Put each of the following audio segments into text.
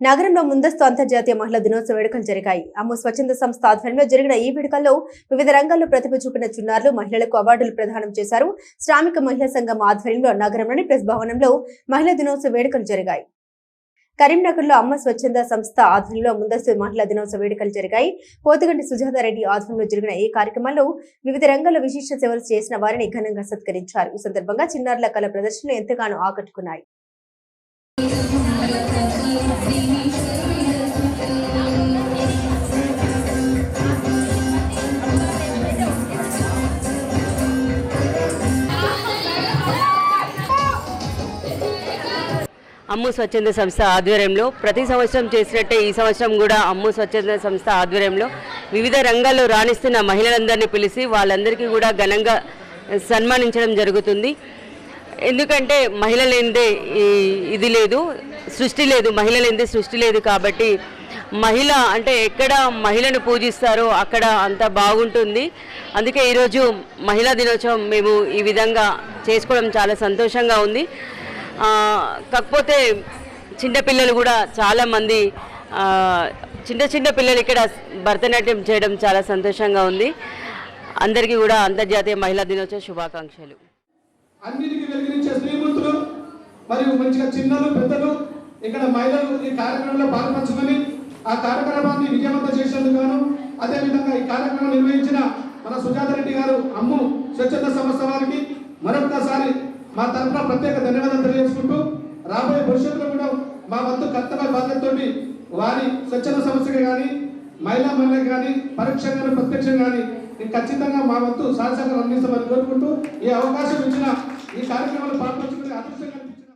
నగరంలో ముందస్తు అంతర్జాతీయ మహిళా దినోత్సవ వేడుకలు జరిగాయి. అమ్ము స్వచ్ఛంద సంస్థ ఆధ్వర్యంలో జరిగిన ఈ వేడుకల్లో వివిధ రంగాల్లో ప్రతిభ చూపిన చిన్నారులు మహిళలకు అవార్డులు ప్రదానం చేశారు. శ్రామిక మహిళా సంఘం ఆధ్వర్యంలో నగరంలోని ప్రెస్ భవనంలో మహిళా దినోత్సవ వేడుకలు జరిగాయి. కరీంనగర్లో అమ్మ స్వచ్ఛంద సంస్థ ఆధ్వర్యంలో ముందస్తు మహిళా దినోత్సవ వేడుకలు జరిగాయి. పోతుగంటి సుజాతారెడ్డి ఆధ్వర్యంలో జరిగిన ఈ కార్యక్రమంలో వివిధ రంగాల్లో విశిష్ట సేవలు చేసిన వారిని ఘనంగా సత్కరించారు. ఈ సందర్భంగా చిన్నారుల కళ ప్రదర్శనలు ఎంతగానో ఆకట్టుకున్నాయి. అమ్ము స్వచ్ఛంద సంస్థ ఆధ్వర్యంలో ప్రతి సంవత్సరం చేసినట్టే ఈ సంవత్సరం కూడా అమ్ము స్వచ్ఛంద సంస్థ ఆధ్వర్యంలో వివిధ రంగాల్లో రాణిస్తున్న మహిళలందరినీ పిలిచి వాళ్ళందరికీ కూడా ఘనంగా సన్మానించడం జరుగుతుంది. ఎందుకంటే మహిళలేనిదే ఇది లేదు. సృష్టి లేదు మహిళలు లేనిదే సృష్టి లేదు కాబట్టి మహిళ అంటే ఎక్కడ మహిళను పూజిస్తారో అక్కడ అంత బాగుంటుంది. అందుకే ఈరోజు మహిళా దినోత్సవం మేము ఈ విధంగా చేసుకోవడం చాలా సంతోషంగా ఉంది. కాకపోతే చిన్నపిల్లలు కూడా చాలామంది చిన్న చిన్న పిల్లలు ఇక్కడ భరతనాట్యం చేయడం చాలా సంతోషంగా ఉంది. అందరికీ కూడా అంతర్జాతీయ మహిళా దినోత్సవ శుభాకాంక్షలు. అన్నిటికీ వెలిగించే శ్రీమంతులు మరియు మంచిగా చిన్నలు పెద్దలు ఇక్కడ మహిళలు ఈ కార్యక్రమంలో పాల్పంచుకొని ఆ కార్యక్రమాన్ని విజయవంతం చేసేందుకు గాను అదేవిధంగా ఈ కార్యక్రమం నిర్వహించిన మన సుజాత రెడ్డి గారు అమ్ము స్వచ్ఛంద సంస్థ వారికి మరొకసారి మా తరఫున ప్రత్యేక ధన్యవాదాలు తెలియజేసుకుంటూ రాబోయే భవిష్యత్తులో కూడా మా వంతు కర్తవ్య బాధ్యతతోటి వారి స్వచ్ఛంద సంస్థకి కానీ మహిళా మహిళలకు కానీ పరోక్షంగా ప్రత్యక్షంగా కానీ ఖచ్చితంగా మా వంతు సహసంగా అందిస్తామని కోరుకుంటూ ఈ అవకాశం ఇచ్చిన ఈ కార్యక్రమంలో పాల్పంచుకునే అదృష్టం కల్పించిన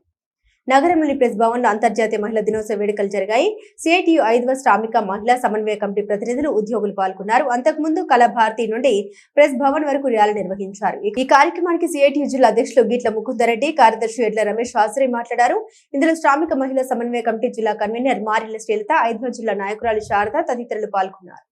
నగరంలోని ప్రెస్ భవన్లో అంతర్జాతీయ మహిళా దినోత్సవ వేడుకలు జరిగాయి. సిఐటియు ఐదవ శ్రామిక మహిళా సమన్వయ కమిటీ ప్రతినిధులు ఉద్యోగులు పాల్గొన్నారు. అంతకుముందు కళాభారతి నుండి ప్రెస్ భవన్ వరకు ర్యాలీ నిర్వహించారు. ఈ కార్యక్రమానికి సిఐటియు జిల్లా అధ్యక్షులు గీట్ల ముకుందరెడ్డి కార్యదర్శి ఎడ్ల రమేష్ శాస్త్రి మాట్లాడారు. ఇందులో శ్రామిక మహిళా సమన్వయ కమిటీ జిల్లా కన్వీనర్ మారిల శ్రీలత ఐదవ జిల్లా నాయకురాలు శారద తదితరులు పాల్గొన్నారు.